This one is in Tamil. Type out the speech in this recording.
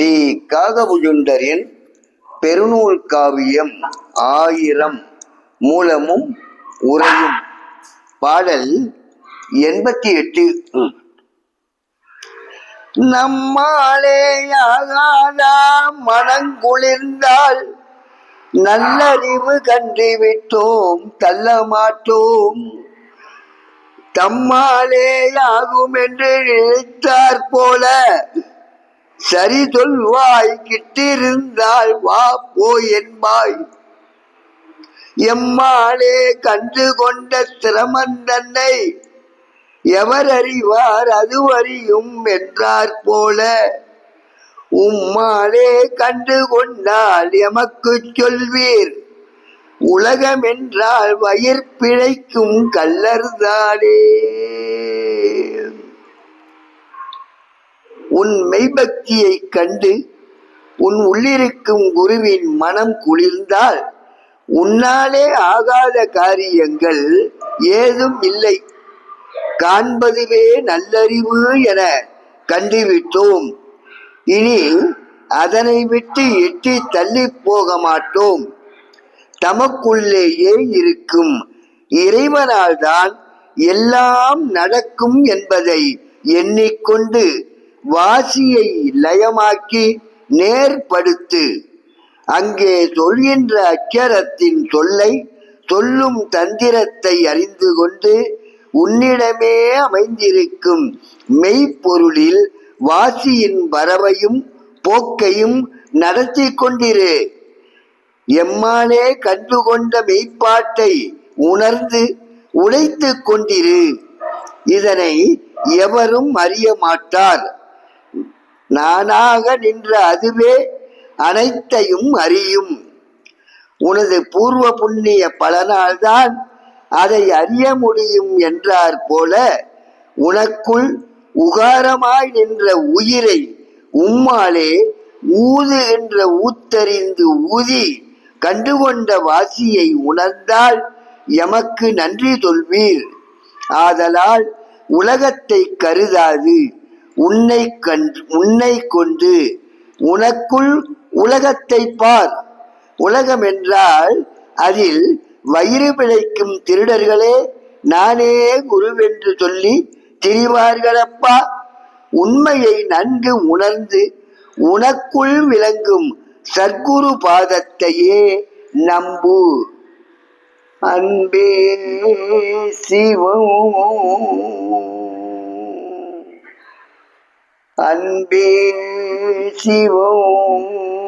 ஸ்ரீ காகபுஜுண்டரின் பெருநூல் காவியம் ஆயிரம் மூலமும் உரையும் பாடல் எண்பத்தி எட்டு. நம்மாலேயாகாதா மனங்குளிர்ந்தால் நல்லறிவு கண்டுவிட்டோம் தள்ள மாட்டோம் தம்மாலேயாகும் என்று நினைத்தார் போல சரி சொல்வாய் கிட்டிருந்தால் வா போய் என்பாய் எம்மாளே கண்டு கொண்ட சிரமந்தன்னை எவர் அறிவார் அது அறியும் என்றார் போல. உம்மாலே கண்டு கொண்டால் எமக்கு சொல்வீர் உலகம் என்றால் வயிற் பிழைக்கும் கல்லர்தானே உன் மெய்பக்தியை கண்டு உன் உள்ளிருக்கும் குருவின் மனம் குளிர்ந்தால் உன்னாலே ஆகாத காரியங்கள் ஏதும் இல்லை. காண்பதுவே நல்லறிவு என கண்டுவிட்டோம். இனி அதனை விட்டு எட்டி தள்ளி போக மாட்டோம் தமக்குள்ளேயே இருக்கும் இறைவனால்தான் எல்லாம் நடக்கும் என்பதை எண்ணிக்கொண்டு வாசியை லயமாக்கி நேர்படுத்து. அங்கே சொல்கின்ற அச்சரத்தின் சொல்லை சொல்லும் தந்திரத்தை அறிந்து கொண்டு உன்னிடமே அமைந்திருக்கும் மெய்ப்பொருளில் வாசியின் வரவையும் போக்கையும் நடத்தி கொண்டிரு. எம்மானே கண்டுகொண்ட மெய்ப்பாட்டை உணர்ந்து உழைத்து கொண்டிரு. இதனை எவரும் அறிய மாட்டார். நானாக நின்ற அதுவே அனைத்தையும் அறியும். உனது பூர்வ புண்ணிய பலனால்தான் அதை அறிய முடியும் என்றார் போல உனக்குள் உகாரமாய் நின்ற உயிரை உம்மாலே ஊது என்ற ஊத்தறிந்து ஊதி கண்டுகொண்ட வாசியை உணர்ந்தால் எமக்கு நன்றி சொல்வீர். ஆதலால் உலகத்தை கருதாது. உன்னை கண்டு உன்னை கொண்டு உனக்குள் உலகத்தை பார். உலகம் என்றால் அதில் வயிறு பிழைக்கும் திருடர்களே நானே குருவென்று சொல்லி திரிவார்களப்பா. உண்மையை நன்கு உணர்ந்து உனக்குள் விளங்கும் சர்க்குரு பாதத்தையே நம்பு. அன்பே சிவம். அன்பே சிவம்.